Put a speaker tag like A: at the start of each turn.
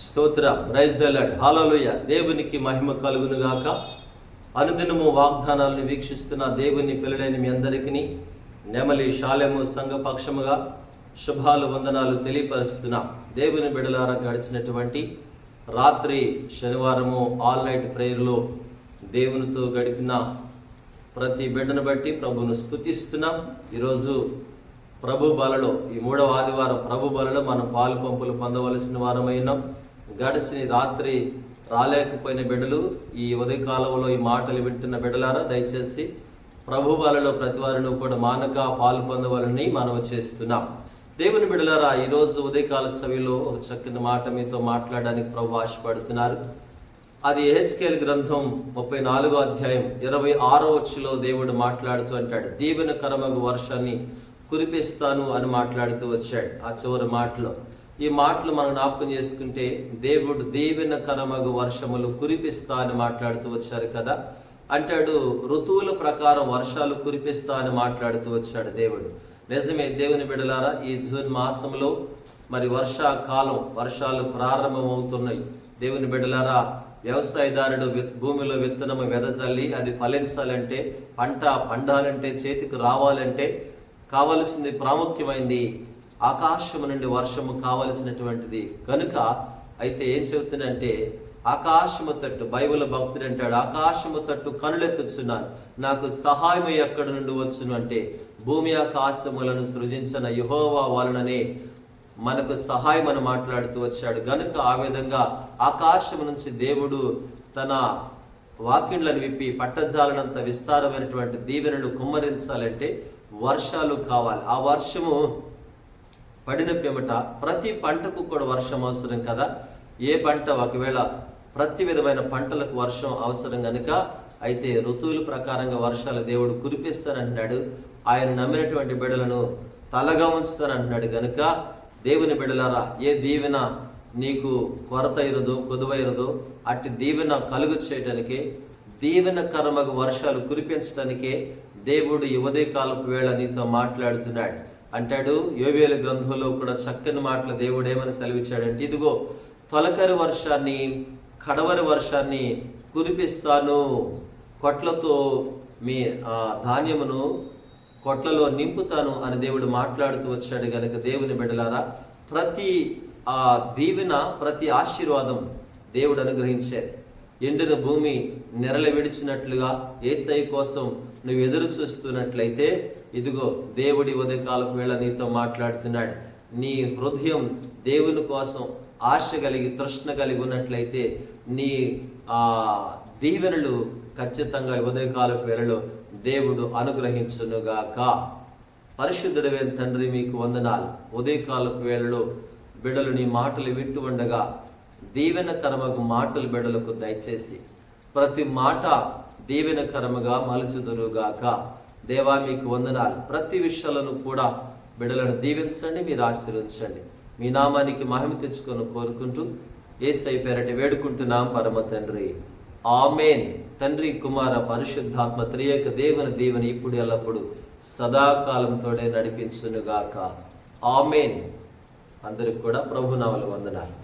A: స్తోత్ర. Praise the Lord hallelujah దేవునికి మహిమ కలుగునుగాక. అనుదినము వాగ్దానాలను వీక్షిస్తున్న దేవుని పిల్లడైన మీ అందరికీ నెమలి శాలెము సంఘపక్షముగా శుభాలు వందనాలు తెలియపరుస్తున్నా. దేవుని బిడలారా గడిచినటువంటి రాత్రి శనివారము ఆల్ నైట్ ప్రేయర్లో దేవునితో గడిపిన ప్రతి బిడ్డను బట్టి ప్రభును స్తుతిస్తున్నాం. ఈరోజు ప్రభు బలలో ఈ మూడవ ఆదివారం ప్రభు బలలో మనం పాలు పంపులు పొందవలసిన వారమైనాం గడిచిన రాత్రి రాలేకపోయిన బిడ్డలు ఈ ఉదయకాలంలో ఈ మాటలు వింటున్న బిడ్డలారా దయచేసి ప్రభు వాళ్ళలో ప్రతి వారిని కూడా మానక పాలు పొందవాలని మనం చేస్తున్నాం. దేవుని బిడలారా ఈరోజు ఉదయకాల సభలో ఒక చక్కని మాట మీతో మాట్లాడడానికి ప్రభు ఆశపడుతున్నారు. అది ఏహెచ్కేల్ గ్రంథం ముప్పై నాలుగో అధ్యాయం ఇరవై ఆరో వచ్చిలో దేవుడు మాట్లాడుతూ అంటాడు దీవెన కరమగు వర్షాన్ని కురిపిస్తాను అని మాట్లాడుతూ వచ్చాడు ఆ చివరి మాటలో. ఈ మాటలు మనం జ్ఞాపకం చేసుకుంటే దేవుడు దీవెన కరమగు వర్షములు కురిపిస్తా అని మాట్లాడుతూ వచ్చారు కదా. అంటాడు ఋతువుల ప్రకారం వర్షాలు కురిపిస్తా అని మాట్లాడుతూ వచ్చాడు దేవుడు. నిజమే దేవుని బిడలారా ఈ జూన్ మాసంలో మరి వర్షాకాలం వర్షాలు ప్రారంభమవుతున్నాయి. దేవుని బిడలారా వ్యవసాయదారుడు భూమిలో విత్తనము వెదజల్లి అది ఫలించాలంటే పంట పండాలంటే చేతికి రావాలంటే కావలసింది ప్రాముఖ్యమైంది ఆకాశము నుండి వర్షము కావలసినటువంటిది. కనుక అయితే ఏం చెబుతుందంటే ఆకాశము తట్టు బైబిల్ భక్తుడు అంటాడు ఆకాశము తట్టు కనులెత్తుచున్నాను. నాకు సహాయం ఎక్కడి నుండి వచ్చును అంటే భూమి ఆకాశములను సృజించిన యహోవా వలననే మనకు సహాయం అని మాట్లాడుతూ వచ్చాడు. గనుక ఆ విధంగా ఆకాశం నుంచి దేవుడు తన వాక్యులను విప్పి పట్టజాలనంత విస్తారమైనటువంటి దీవెనలు కుమ్మరించాలంటే వర్షాలు కావాలి. ఆ వర్షము పడిన పిమ్మట ప్రతి పంటకు కూడా వర్షం అవసరం కదా? ఏ పంట ఒకవేళ ప్రతి విధమైన పంటలకు వర్షం అవసరం కనుక అయితే ఋతువుల ప్రకారంగా వర్షాలు దేవుడు కురిపిస్తానంటున్నాడు. ఆయన నమ్మినటువంటి బిడలను తలగా ఉంచుతానంటున్నాడు కనుక దేవుని బిడలారా ఏ దీవెన నీకు కొరత ఇరదు కొదువైరదు అట్టి దీవెన కలుగు చేయటానికి దీవెన కర్మకు వర్షాలు కురిపించడానికే దేవుడు యువదే కాలపు వేళ నీతో మాట్లాడుతున్నాడు. అంటాడు యోవేల గ్రంథంలో కూడా చక్కని మాటలు దేవుడు ఏమని సెలవిచ్చాడంటే ఇదిగో తొలకరి వర్షాన్ని కడవరి వర్షాన్ని కురిపిస్తాను. కొట్లతో మీ ఆ, ధాన్యమును కొట్లలో నింపుతాను అని దేవుడు మాట్లాడుతూ వచ్చాడు కనుక దేవుని బిడలారా ప్రతి ఆ దీవెన ప్రతి ఆశీర్వాదం దేవుడు అనుగ్రహించాడు. ఎండిన భూమి నెరల విడిచినట్లుగా ఏసై కోసం నువ్వు ఎదురు చూస్తున్నట్లయితే ఇదిగో దేవుడి ఉదయకాలకు వేళ నీతో మాట్లాడుతున్నాడు. నీ హృదయం దేవుని కోసం ఆశ కలిగి తృష్ణ కలిగి ఉన్నట్లయితే నీ ఆ దీవెనలు ఖచ్చితంగా ఉదయకాలపు వేళలో దేవుడు అనుగ్రహించునుగాక. పరిశుద్ధుడమైన తండ్రి మీకు వందనాలు. ఉదయకాలపు వేళలో బిడలు నీ మాటలు వింటూ ఉండగా దీవెన కర్మకు మాటలు బిడలకు దయచేసి ప్రతి మాట దీవెన కర్మగా మలుచుదురుగాక. దేవా మీకు వందనాలు. ప్రతి విషయాలను కూడా బిడలను దీవించండి మీరు ఆశీర్వదించండి. మీ నామానికి మహిమ తెచ్చుకొని కోరుకుంటూ ఏసై పేరటి వేడుకుంటున్నాం పరమ తండ్రి. ఆమెన్. తండ్రి కుమార పరిశుద్ధాత్మ త్రియక దేవుని దీవెని ఇప్పుడు ఎల్లప్పుడు సదాకాలంతోనే నడిపించునుగాక. ఆమెన్. అందరికి కూడా ప్రభునామలు వందనాలు.